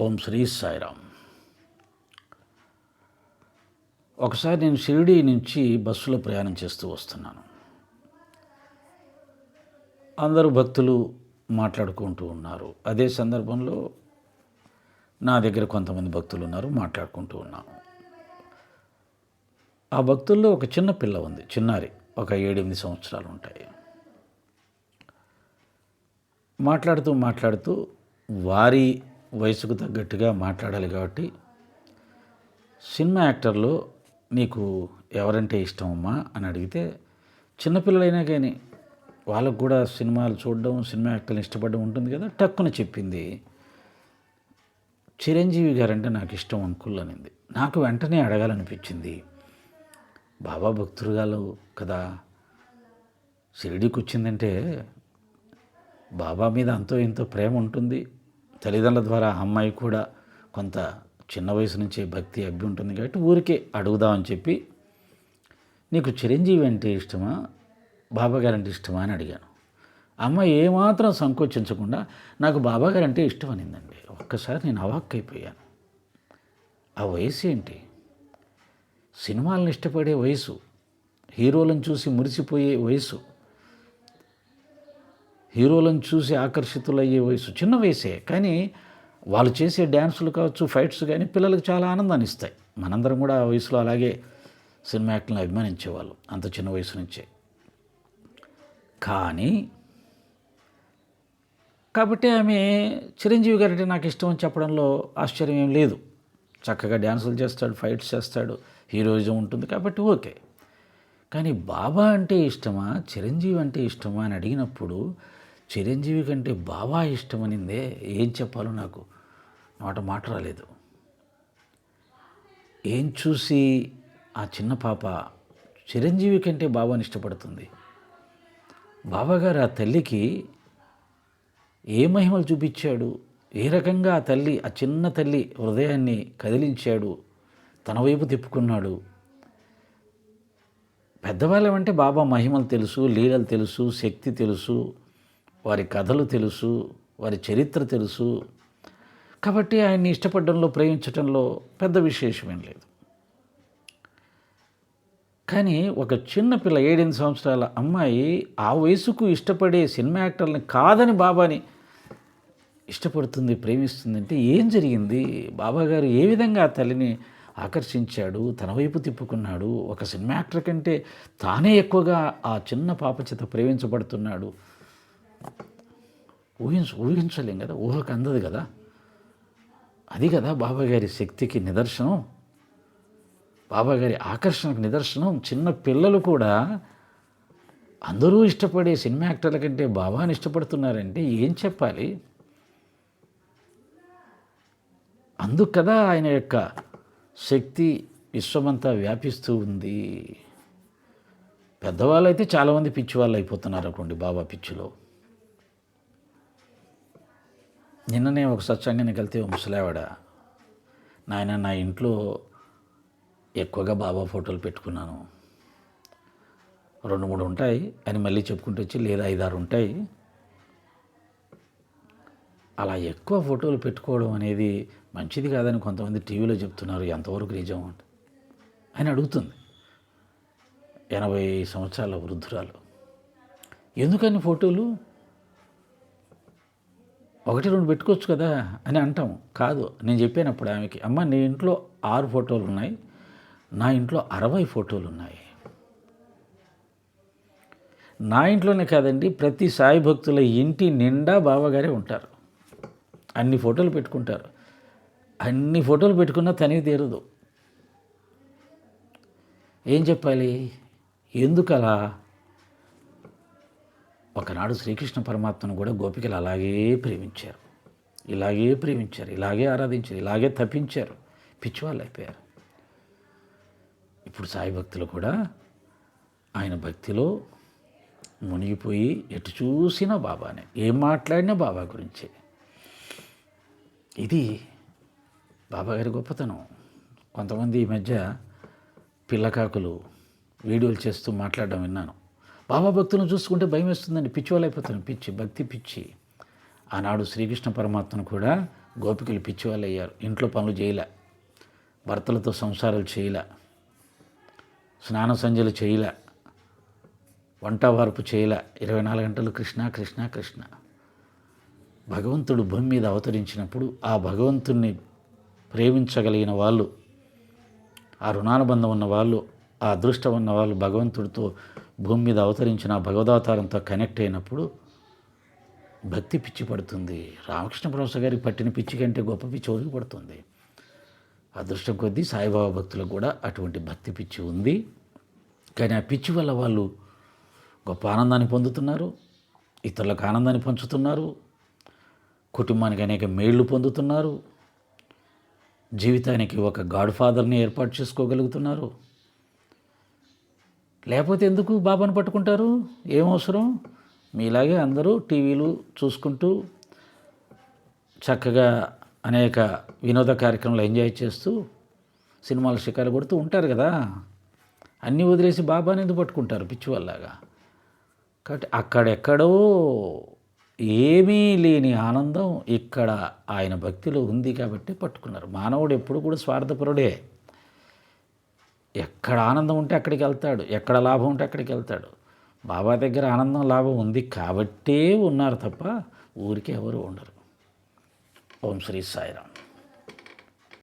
ఓం శ్రీ సాయిరామ్. ఒకసారి నేను షిరిడి నుంచి బస్సులో ప్రయాణం చేస్తూ వస్తున్నాను. అందరూ భక్తులు మాట్లాడుకుంటూ ఉన్నారు. అదే సందర్భంలో నా దగ్గర కొంతమంది భక్తులు ఉన్నారు మాట్లాడుకుంటూ ఉన్నాము ఆ భక్తుల్లో ఒక చిన్న పిల్ల ఉంది చిన్నారి ఒక ఏడెనిమిది సంవత్సరాలు ఉంటాయి. మాట్లాడుతూ మాట్లాడుతూ వారి వయసుకు తగ్గట్టుగా మాట్లాడాలి కాబట్టి సినిమా యాక్టర్లో నీకు ఎవరంటే ఇష్టం అమ్మా అని అడిగితే చిన్నపిల్లలైనా కానీ వాళ్ళకు కూడా సినిమాలు చూడడం సినిమా యాక్టర్లు ఇష్టపడడం ఉంటుంది కదా టక్కున చెప్పింది. చిరంజీవి గారంటే నాకు ఇష్టం అంకుల్ అనింది. నాకు వెంటనే అడగాలనిపించింది. బాబా భక్తురాలు కదా షిరిడీకి వచ్చిందంటే బాబా మీద అంతో ఎంతో ప్రేమ ఉంటుంది. తల్లిదండ్రుల ద్వారా ఆ అమ్మాయి కూడా కొంత చిన్న వయసు నుంచే భక్తి అబ్బి ఉంటుంది కాబట్టి ఊరికే అడుగుదామని చెప్పి నీకు చిరంజీవి అంటే ఇష్టమా? బాబాగారు అంటే ఇష్టమా? అని అడిగాను. అమ్మాయి ఏమాత్రం సంకోచించకుండా నాకు బాబా గారు అంటే ఇష్టం అనిందండి. ఒక్కసారి నేను అవాక్కైపోయాను ఆ వయసు ఏంటి? సినిమాలను ఇష్టపడే వయసు హీరోలను చూసి మురిసిపోయే వయసు. హీరోలను చూసి ఆకర్షితులయ్యే వయసు చిన్న వయసే. కానీ వాళ్ళు చేసే డ్యాన్సులు కావచ్చు ఫైట్స్ కానీ పిల్లలకు చాలా ఆనందాన్ని ఇస్తాయి. మనందరం కూడా ఆ వయసులో అలాగే సినిమా యాక్టర్ని అభిమానించేవాళ్ళు అంత చిన్న వయసు నుంచే. కానీ కాబట్టి ఆమె చిరంజీవి గారంటే నాకు ఇష్టం అని చెప్పడంలో ఆశ్చర్యం ఏం లేదు. చక్కగా డ్యాన్సులు చేస్తాడు ఫైట్స్ చేస్తాడు హీరోయిజం ఉంటుంది కాబట్టి ఓకే. కానీ బాబా అంటే ఇష్టమా చిరంజీవి అంటే ఇష్టమా అని అడిగినప్పుడు చిరంజీవి కంటే బాబా ఇష్టమనిందే ఏం చెప్పాలో నాకు నోట మాట రాలేదు. ఏం చూసి ఆ చిన్న పాప చిరంజీవి కంటే బాబాని ఇష్టపడుతుంది? బాబాగారు ఆ తల్లికి ఏ మహిమలు చూపించాడు? ఏ రకంగా ఆ తల్లి ఆ చిన్న తల్లి హృదయాన్ని కదిలించాడు? తన వైపు తిప్పుకున్నాడు? పెద్దవాళ్ళమంటే బాబా మహిమలు తెలుసు లీలలు తెలుసు శక్తి తెలుసు వారి కథలు తెలుసు వారి చరిత్ర తెలుసు. కాబట్టి ఆయన్ని ఇష్టపడడంలో ప్రేమించడంలో పెద్ద విశేషమేం లేదు. కానీ ఒక చిన్న పిల్ల ఏడెనిమిది సంవత్సరాల అమ్మాయి ఆ వయసుకు ఇష్టపడే సినిమా యాక్టర్ని కాదని బాబాని ఇష్టపడుతుంది ప్రేమిస్తుందంటే ఏం జరిగింది? బాబాగారు ఏ విధంగా ఆ తల్లిని ఆకర్షించాడు? తన వైపు తిప్పుకున్నాడు? ఒక సినిమా యాక్టర్ కంటే తానే ఎక్కువగా ఆ చిన్న పాప చేత ప్రేమించబడుతున్నాడు? ఊహించ ఊహించలేం కదా? ఊహకు అందదు కదా? అది కదా బాబాగారి శక్తికి నిదర్శనం. బాబాగారి ఆకర్షణకు నిదర్శనం. చిన్న పిల్లలు కూడా అందరూ ఇష్టపడే సినిమా యాక్టర్ల కంటే బాబాని ఇష్టపడుతున్నారంటే ఏం చెప్పాలి? అందుకు కదా ఆయన యొక్క శక్తి విశ్వమంతా వ్యాపిస్తూ ఉంది. పెద్దవాళ్ళు అయితే చాలామంది పిచ్చి వాళ్ళు అయిపోతున్నారు అనుకోండి బాబా పిచ్చిలో. నిన్ననే ఒక సత్సంగాన్ని కలితే ఓ ముసలావిడ నాయన నా ఇంట్లో ఎక్కువగా బాబా ఫోటోలు పెట్టుకున్నాను. రెండు మూడు ఉంటాయి అని మళ్ళీ చెప్పుకుంటూ వచ్చి లేదా ఐదారు ఉంటాయి. అలా ఎక్కువ ఫోటోలు పెట్టుకోవడం అనేది మంచిది కాదని కొంతమంది టీవీలో చెప్తున్నారు ఎంతవరకు నిజం? అంట. అని అడుగుతుంది. ఎనభై సంవత్సరాల వృద్ధురాలు. ఎందుకని ఫోటోలు? ఒకటి రెండు పెట్టుకోవచ్చు కదా అని అంటాం కాదు నేను చెప్పానప్పుడు ఆమెకి అమ్మ నీ ఇంట్లో ఆరు ఫోటోలు ఉన్నాయి నా ఇంట్లో అరవై ఫోటోలు ఉన్నాయి నా ఇంట్లోనే కాదండి ప్రతి సాయి భక్తుల ఇంటి నిండా బావగారే ఉంటారు. అన్ని ఫోటోలు పెట్టుకుంటారు. అన్ని ఫోటోలు పెట్టుకున్నా తనివి తీరదు. ఏం చెప్పాలి? ఎందుకలా? ఒకనాడు శ్రీకృష్ణ పరమాత్మను కూడా గోపికలు అలాగే ప్రేమించారు. ఇలాగే ప్రేమించారు ఇలాగే ఆరాధించారు ఇలాగే తప్పించారు పిచ్చివాళ్ళు అయిపోయారు. ఇప్పుడు సాయి భక్తులు కూడా ఆయన భక్తిలో మునిగిపోయి ఎటు చూసినా బాబానే ఏం మాట్లాడినా బాబా గురించే. ఇది బాబాగారి గొప్పతనం. కొంతమంది ఈ మధ్య పిల్లకాకులు వీడియోలు చేస్తూ మాట్లాడడం విన్నాను. బాబా భక్తులను చూసుకుంటే భయం వేస్తుందండి. పిచ్చి వాళ్ళు పిచ్చి భక్తి పిచ్చి. ఆనాడు శ్రీకృష్ణ పరమాత్మను కూడా గోపికలు పిచ్చివాళ్ళు అయ్యారు. ఇంట్లో పనులు చేయలే. భర్తలతో సంసారాలు చేయలే. స్నాన సంజలు చేయలే. వంట వార్పు చేయలే. ఇరవై నాలుగు గంటలు కృష్ణ కృష్ణ కృష్ణ. భగవంతుడు భూమి మీద అవతరించినప్పుడు ఆ భగవంతుణ్ణి ప్రేమించగలిగిన వాళ్ళు ఆ రుణానుబంధం ఉన్న వాళ్ళు ఆ అదృష్టం ఉన్న వాళ్ళు భగవంతుడితో భూమి మీద అవతరించిన భగవదావతారంతో కనెక్ట్ అయినప్పుడు భక్తి పిచ్చి పడుతుంది. రామకృష్ణ పరమశ గారికి పట్టిన పిచ్చి కంటే గొప్ప పిచ్చి ఒదిగి పడుతుంది? అదృష్టం కొద్దీ సాయిబాబా భక్తులకు కూడా అటువంటి భక్తి పిచ్చి ఉంది. కానీ ఆ పిచ్చి వల్ల వాళ్ళు గొప్ప ఆనందాన్ని పొందుతున్నారు ఇతరులకు ఆనందాన్ని పంచుతున్నారు కుటుంబానికి అనేక మేళ్ళు పొందుతున్నారు జీవితానికి ఒక గాడ్ ఫాదర్ని ఏర్పాటు చేసుకోగలుగుతున్నారు. లేకపోతే ఎందుకు బాబాను పట్టుకుంటారు? ఏం అవసరం? మీలాగే అందరూ టీవీలు చూసుకుంటూ చక్కగా అనేక వినోద కార్యక్రమాలు ఎంజాయ్ చేస్తూ సినిమాలు షికారు కొడుతూ ఉంటారు కదా. అన్నీ వదిలేసి బాబాని ఎందుకు పట్టుకుంటారు? పిచ్చివల్లాగా కాబట్టి అక్కడెక్కడో ఏమీ లేని ఆనందం ఇక్కడ ఆయన భక్తిలో ఉంది కాబట్టి పట్టుకున్నారు. మానవుడు ఎప్పుడు కూడా స్వార్థపరుడే. ఎక్కడ ఆనందం ఉంటే అక్కడికి వెళ్తాడు ఎక్కడ లాభం ఉంటే అక్కడికి వెళ్తాడు. బాబా దగ్గర ఆనందం లాభం ఉంది కాబట్టే ఉన్నారు తప్ప ఊరికే ఎవరు ఉండరు. ఓం శ్రీ సాయిరామ్.